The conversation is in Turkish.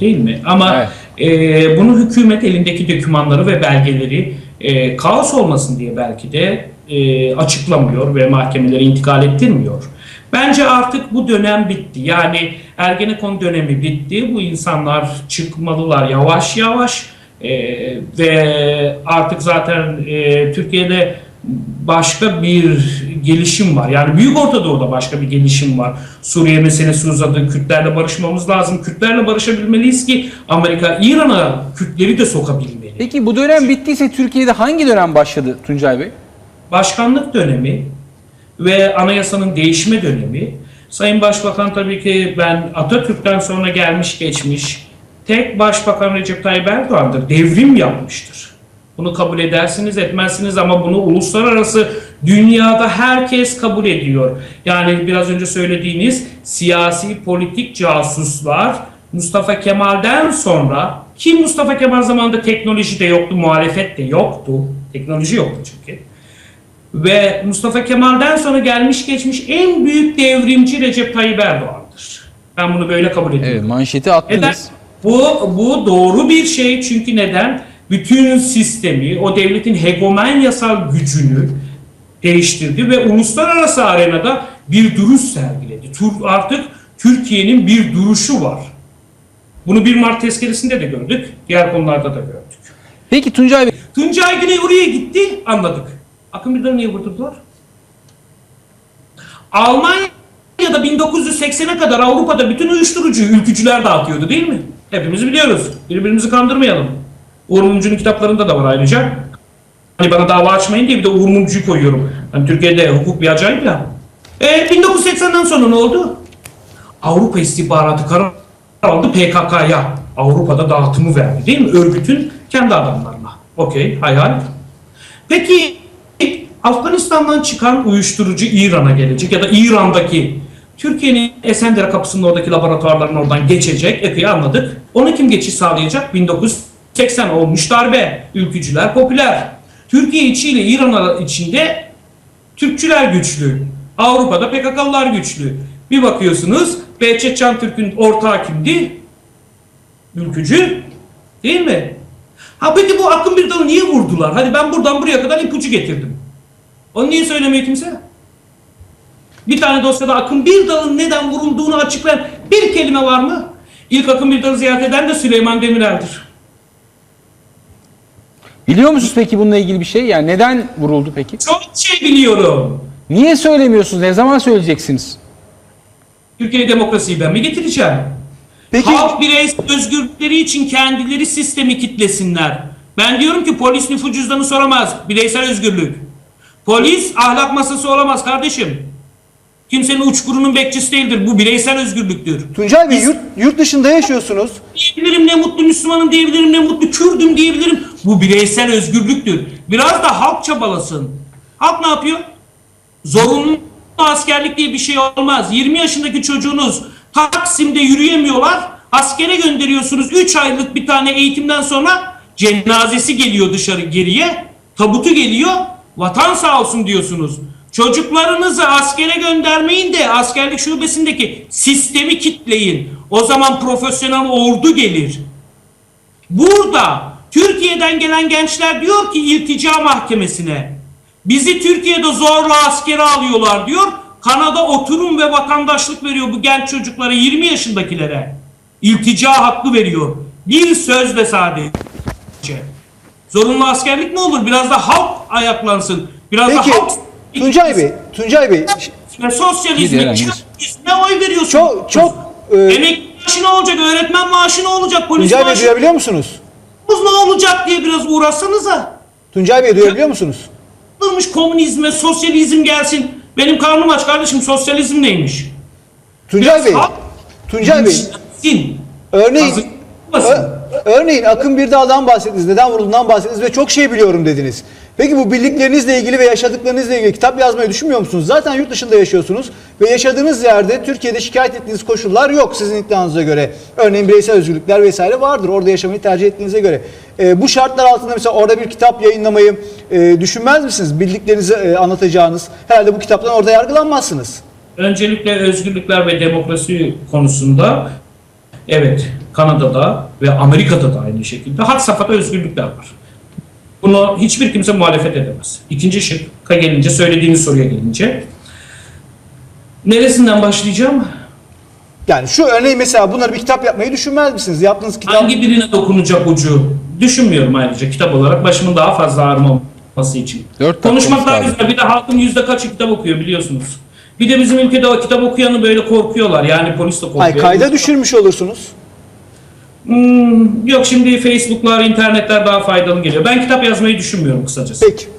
değil mi? Ama e, bunu hükümet elindeki dokümanları ve belgeleri e, kaos olmasın diye belki de e, açıklamıyor ve mahkemelere intikal ettirmiyor. Bence artık bu dönem bitti. Yani Ergenekon dönemi bitti. Bu insanlar çıkmalılar yavaş yavaş E, ve artık zaten e, Türkiye'de başka bir gelişim var. Yani Büyük Orta Doğu'da başka bir gelişim var. Suriye meselesi uzadı. Kürtlerle barışmamız lazım. Kürtlerle barışabilmeliyiz ki Amerika İran'a Kürtleri de sokabilmeli. Peki bu dönem bittiyse Türkiye'de hangi dönem başladı Tuncay Bey? Başkanlık dönemi ve anayasanın değişme dönemi. Sayın Başbakan tabii ki ben Atatürk'ten sonra gelmiş geçmiş tek Başbakan Recep Tayyip Erdoğan'dır. Devrim yapmıştır. Bunu kabul edersiniz etmezsiniz ama bunu uluslararası dünyada herkes kabul ediyor. Yani biraz önce söylediğiniz siyasi politik casuslar Mustafa Kemal'den sonra ki Mustafa Kemal zamanında teknoloji de yoktu, muhalefet de yoktu. Teknoloji yoktu çünkü. Ve Mustafa Kemal'den sonra gelmiş geçmiş en büyük devrimci Recep Tayyip Erdoğan'dır. Ben bunu böyle kabul ediyorum. Evet manşeti Neden? attınız. Bu, bu doğru bir şey çünkü neden? Bütün sistemi, o devletin hegemonyasal gücünü değiştirdi ve uluslararası arenada bir duruş sergiledi. Artık Türkiye'nin bir duruşu var. Bunu 1 Mart tezkeresinde de gördük, diğer konularda da gördük. Peki Tuncay Bey Tuncay Güney oraya gitti, anladık. Akın Birdan'ı niye vurdurdular? Almanya'da 1980'e kadar Avrupa'da bütün uyuşturucuyu ülkücüler dağıtıyordu değil mi? Hepimiz biliyoruz. Birbirimizi kandırmayalım. Uğur Mumcu'nun kitaplarında da var ayrıca. Hani bana dava açmayın diye bir de Uğur Mumcu'yu koyuyorum. Hani Türkiye'de hukuk bir acayip ya. E, 1980'den sonra ne oldu? Avrupa istihbaratı karar aldı PKK'ya. Avrupa'da dağıtımı verdi değil mi? Örgütün kendi adamlarına. Okey, hayal. Peki Afganistan'dan çıkan uyuşturucu İran'a gelecek ya da İran'daki Türkiye'nin Esendere kapısının oradaki laboratuvarların oradan geçecek. Epey anladık. Onu kim geçiş sağlayacak? 1980 olmuş darbe. Ülkücüler popüler. Türkiye içiyle İran içinde Türkçüler güçlü. Avrupa'da PKK'lılar güçlü. Bir bakıyorsunuz Behçet Çantürk'ün ortağı kimdi? Ülkücü. Değil mi? Ha peki bu Akın Birdan'ı niye vurdular? Hadi ben buradan buraya kadar ipucu getirdim. Onu niye söylemiyor kimse? Bir tane dosyada Akın Birdal'ın neden vurulduğunu açıklayan bir kelime var mı? İlk Akın Birdal'ı ziyaret eden de Süleyman Demirel'dir. Biliyor musunuz peki bununla ilgili bir şey? Yani neden vuruldu peki? Çok şey biliyorum. Niye söylemiyorsunuz? Ne zaman söyleyeceksiniz? Türkiye demokrasiyi ben mi getireceğim? Peki Halk bireysel özgürlükleri için kendileri sistemi kitlesinler. Ben diyorum ki polis nüfus cüzdanı soramaz. Bireysel özgürlük. Polis ahlak masası olamaz kardeşim. Kimsenin uçkurunun bekçisi değildir. Bu bireysel özgürlüktür. Tuncay Bey yurt, yurt dışında yaşıyorsunuz. Diyebilirim ne mutlu Müslümanım diyebilirim ne mutlu Kürdüm diyebilirim. Bu bireysel özgürlüktür. Biraz da halk çabalasın. Halk ne yapıyor? Zorunlu askerlik diye bir şey olmaz. 20 yaşındaki çocuğunuz Taksim'de yürüyemiyorlar. Askere gönderiyorsunuz. 3 aylık bir tane eğitimden sonra cenazesi geliyor dışarı geriye. Tabutu geliyor. Vatan sağ olsun diyorsunuz. Çocuklarınızı askere göndermeyin de askerlik şubesindeki sistemi kitleyin. O zaman profesyonel ordu gelir. Burada Türkiye'den gelen gençler diyor ki iltica mahkemesine bizi Türkiye'de zorla askere alıyorlar diyor. Kanada oturum ve vatandaşlık veriyor bu genç çocuklara 20 yaşındakilere. İltica hakkı veriyor. Bir sözle sadece. Zorunlu askerlik mi olur? Biraz da halk ayaklansın. Biraz Peki da halk Tuncay Bey, Tuncay Bey ve sosyalizme, Gidelim, çarpizme oy veriyorsun. çok çok e, Emekli maaşı ne olacak? Öğretmen maaşı ne olacak? Polis Tuncay Bey maaşı duyabiliyor musunuz? ne olacak diye biraz uğraşsanıza. Tuncay Bey duyabiliyor musunuz? Durmuş komünizme, sosyalizm gelsin. Benim karnım aç kardeşim. Sosyalizm neymiş? Tuncay Bey, Tuncay Bey Sin. örneğin Hazırlamasın. Ö- Örneğin Akın Birdağ'dan bahsettiniz, neden vurulduğundan bahsettiniz ve çok şey biliyorum dediniz. Peki bu bildiklerinizle ilgili ve yaşadıklarınızla ilgili kitap yazmayı düşünmüyor musunuz? Zaten yurt dışında yaşıyorsunuz ve yaşadığınız yerde Türkiye'de şikayet ettiğiniz koşullar yok sizin iddianıza göre. Örneğin bireysel özgürlükler vesaire vardır orada yaşamayı tercih ettiğinize göre. Ee, bu şartlar altında mesela orada bir kitap yayınlamayı e, düşünmez misiniz? Bildiklerinizi e, anlatacağınız. Herhalde bu kitaptan orada yargılanmazsınız. Öncelikle özgürlükler ve demokrasi konusunda evet Kanada'da ve Amerika'da da aynı şekilde had safhada özgürlükler var. Bunu hiçbir kimse muhalefet edemez. İkinci şıkka gelince, söylediğiniz soruya gelince. Neresinden başlayacağım? Yani şu örneği mesela bunları bir kitap yapmayı düşünmez misiniz? Yaptığınız kitap Hangi birine dokunacak ucu? Düşünmüyorum ayrıca kitap olarak başımın daha fazla ağrımaması için. Dört Konuşmak daha güzel. Bir de halkın yüzde kaçı kitap okuyor biliyorsunuz. Bir de bizim ülkede o kitap okuyanı böyle korkuyorlar. Yani polis de korkuyor. Ay kayda düşürmüş olursunuz. Hmm, yok şimdi Facebook'lar, internetler daha faydalı geliyor. Ben kitap yazmayı düşünmüyorum kısacası. Peki.